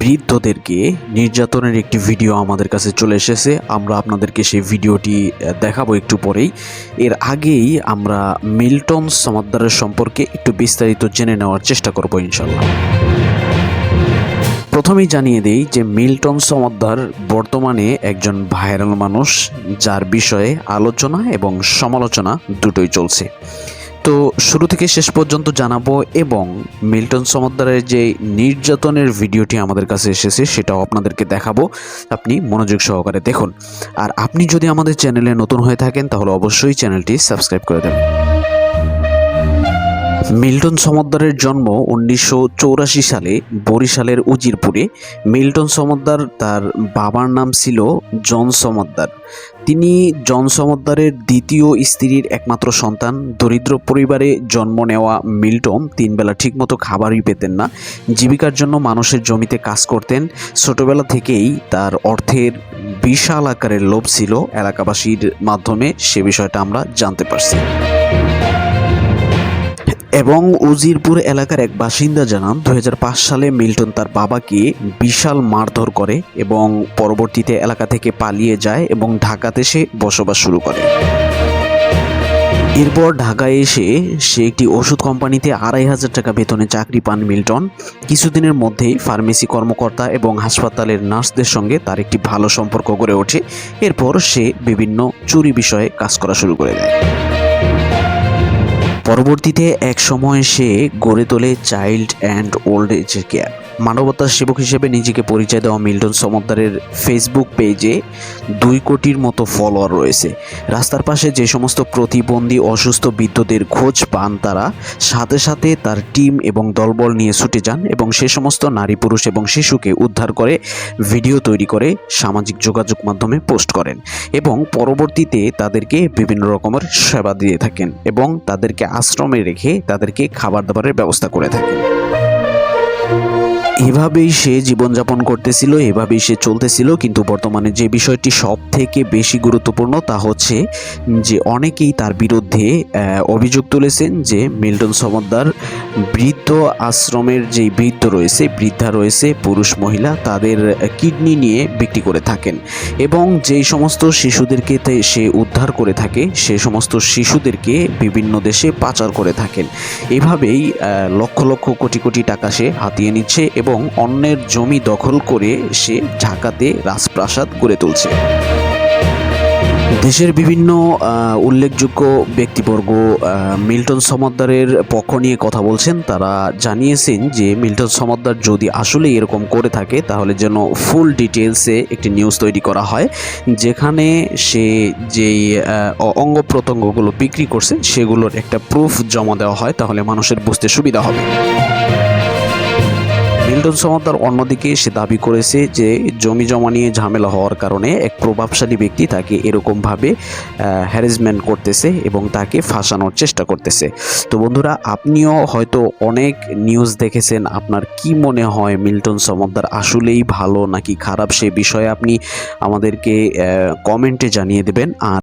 বৃদ্ধদেরকে নির্যাতনের একটি ভিডিও আমাদের কাছে চলে এসেছে। আমরা আপনাদেরকে সেই ভিডিওটি দেখাবো একটু পরেই। এর আগেই আমরা মিল্টন সমাদ্দারের সম্পর্কে একটু বিস্তারিত জেনে নেওয়ার চেষ্টা করব ইনশাল্লাহ প্রথমেই জানিয়ে দেই যে মিল্টন সমাদ্দার বর্তমানে একজন ভাইরাল মানুষ, যার বিষয়ে আলোচনা এবং সমালোচনা দুটোই চলছে। তো শুরু থেকে শেষ পর্যন্ত জানাব এবং মিল্টন সমদ্দারের যে নির্যাতনের ভিডিওটি আমাদের কাছে এসেছে সেটাও আপনাদেরকে দেখাবো। আপনি মনোযোগ সহকারে দেখুন। আর আপনি যদি আমাদের চ্যানেলে নতুন হয়ে থাকেন তাহলে অবশ্যই চ্যানেলটি সাবস্ক্রাইব করে দেবেন। মিল্টন সমদ্দারের জন্ম উনিশশো সালে বরিশালের উজিরপুরে। মিল্টন সমদ্দার তার বাবার নাম ছিল জন সমদ্দার। তিনি জন সমদ্দারের দ্বিতীয় স্ত্রীর একমাত্র সন্তান। দরিদ্র পরিবারে জন্ম নেওয়া মিল্টন তিনবেলা ঠিকমতো খাবারই পেতেন না। জীবিকার জন্য মানুষের জমিতে কাজ করতেন। ছোটবেলা থেকেই তার অর্থের বিশাল আকারের লোভ ছিল এলাকাবাসীর মাধ্যমে। সে বিষয়টা আমরা জানতে পারছি। এবং উজিরপুর এলাকার এক বাসিন্দা জানান দু হাজার পাঁচ সালে মিল্টন তার বাবাকে বিশাল মারধর করে এবং পরবর্তীতে এলাকা থেকে পালিয়ে যায় এবং ঢাকাতে সে বসবাস শুরু করে। এরপর ঢাকায় এসে সে একটি ওষুধ কোম্পানিতে আড়াই হাজার টাকা বেতনে চাকরি পান মিল্টন। কিছুদিনের মধ্যেই ফার্মেসি কর্মকর্তা এবং হাসপাতালের নার্সদের সঙ্গে তার একটি ভালো সম্পর্ক গড়ে ওঠে। এরপর সে বিভিন্ন চুরি বিষয়ে কাজ করা শুরু করে দেয়। পরবর্তীতে এক সময় সে গড়ে তোলে child and old age care মানবতার সেবক হিসেবে নিজেকে পরিচয় দেওয়া মিল্টন সমদ্দারের ফেসবুক পেজে দুই কোটির মতো ফলোয়ার রয়েছে। রাস্তার পাশে যে সমস্ত প্রতিবন্ধী অসুস্থ বিদ্যুতের খোঁজ পান, তারা সাথে সাথে তার টিম এবং দলবল নিয়ে ছুটে যান এবং সে সমস্ত নারী পুরুষ এবং শিশুকে উদ্ধার করে ভিডিও তৈরি করে সামাজিক যোগাযোগ মাধ্যমে পোস্ট করেন এবং পরবর্তীতে তাদেরকে বিভিন্ন রকমের সেবা দিয়ে থাকেন এবং তাদেরকে আশ্রমে রেখে তাদেরকে খাবার দাবারের ব্যবস্থা করে থাকেন। এভাবেই সে জীবনযাপন করতেছিল, এভাবেই সে চলতেছিল, কিন্তু বর্তমানে যে বিষয়টি সব থেকে বেশি গুরুত্বপূর্ণ তা হচ্ছে যে অনেকেই তার বিরুদ্ধে অভিযোগ তুলেছেন যে মিল্টন সমদ্দার বৃদ্ধ আশ্রমের যে বৃদ্ধ রয়েছে, বৃদ্ধা রয়েছে, পুরুষ মহিলা, তাদের কিডনি নিয়ে বিক্রি করে থাকেন। এবং যেই সমস্ত শিশুদেরকে সে উদ্ধার করে থাকে, সে সমস্ত শিশুদেরকে বিভিন্ন দেশে পাচার করে থাকেন। এভাবেই লক্ষ লক্ষ কোটি কোটি টাকা সে হাতিয়ে নিচ্ছে এবং অন্যের জমি দখল করে সে ঢাকাতে রাজপ্রাসাদ গড়ে তুলছে। দেশের বিভিন্ন উল্লেখযোগ্য ব্যক্তিবর্গ মিল্টন সমদ্দারের পক্ষ নিয়ে কথা বলছেন। তারা জানিয়েছেন যে মিল্টন সমদ্দার যদি আসলে এরকম করে থাকে, তাহলে যেন ফুল ডিটেলসে একটি নিউজ তৈরি করা হয়, যেখানে সে যেই অঙ্গ প্রত্যঙ্গগুলো বিক্রি করছে, সেগুলোর একটা প্রুফ জমা দেওয়া হয়, তাহলে মানুষের বুঝতে সুবিধা হবে। মিল্টন সমদ্দার অন্যদিকে সে দাবি করেছে যে জমি জমা নিয়ে ঝামেলা হওয়ার কারণে এক প্রভাবশালী ব্যক্তি তাকে এরকমভাবে হ্যারাসমেন্ট করতেছে এবং তাকে ফাঁসানোর চেষ্টা করতেছে। তো বন্ধুরা, আপনিও হয়তো অনেক নিউজ দেখেছেন, আপনার কি মনে হয় মিল্টন সমদ্দার আসলেই ভালো নাকি খারাপ সে বিষয়ে আপনি আমাদেরকে কমেন্টে জানিয়ে দেবেন। আর